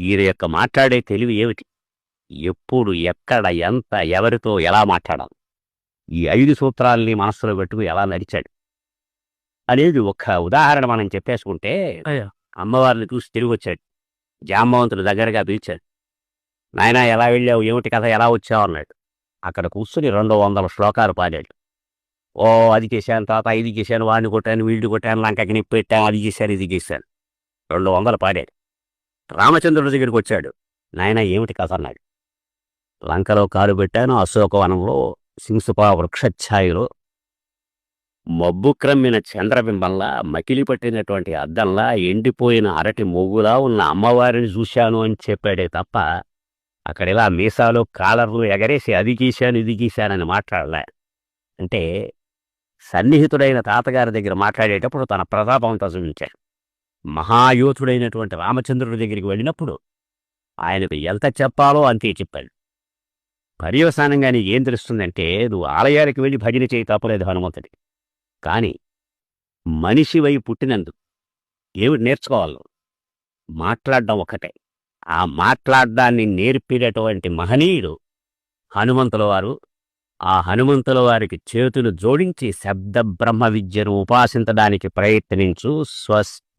ఈయన యొక్క మాట్లాడే తెలివి ఏమిటి? ఎప్పుడు ఎక్కడ ఎంత ఎవరితో ఎలా మాట్లాడాలి? ఈ ఐదు సూత్రాల్ని మనస్సులో పెట్టుకు ఎలా నడిచాడు? అనేది ఒక ఉదాహరణ మనం చెప్పేసుకుంటే అమ్మవారిని చూసి తిరిగి వచ్చాడు. జాంబవంతుడు దగ్గరగా పిలిచాడు. నాయనా ఎలా వెళ్ళావు? ఏమిటి కథ? ఎలా వచ్చావు? అన్నాడు. అక్కడ కూర్చుని రెండు వందల శ్లోకాలు పాడాడు. ఓ అది చేశాను. తాత ఇది చేశాను. వాడిని కొట్టాను. వీడిని కొట్టాను. లంకకి నిప్పు పెట్టాను అది చేశాను. ఇది చేశాను. రెండు వందలు పాడాడు. రామచంద్రుడి దగ్గరికి వచ్చాడు. నాయన ఏమిటి కథ? అన్నాడు. లంకలో కాలు పెట్టాను. అశోకవనంలో సింసుపా వృక్షఛాయిలో మబ్బు క్రమ్మిన చంద్రబింబంలా మకిలి పట్టినటువంటి అద్దంలా ఎండిపోయిన అరటి మొగ్గులా ఉన్న అమ్మవారిని చూశాను అని చెప్పాడే తప్ప అక్కడ ఇలా మీసాలు కాలర్లు ఎగరేసి అది గీశాను ఇది గీశానని మాట్లాడలే. అంటే సన్నిహితుడైన తాతగారి దగ్గర మాట్లాడేటప్పుడు తన ప్రతాపం చూపించాడు. మహాయోధుడైనటువంటి రామచంద్రుడి దగ్గరికి వెళ్ళినప్పుడు ఆయనకు ఎంత చెప్పాలో అంతే చెప్పాడు. పర్యవసానంగానే ఏం తెలుస్తుందంటే నువ్వు ఆలయాలకు వెళ్ళి భజన చేయి తప్పలేదు హనుమంతుడి. కానీ మనిషివై పుట్టినందుకు ఏమిటి నేర్చుకోవాలి మాట్లాడడం ఒకటే ఆ మాట్లాడడాన్ని నేర్పినటువంటి మహనీయుడు హనుమంతుల వారు. ఆ హనుమంతుల వారికి చేతులు జోడించి శబ్ద బ్రహ్మ విద్యను ఉపాసించడానికి ప్రయత్నించు స్వస్తి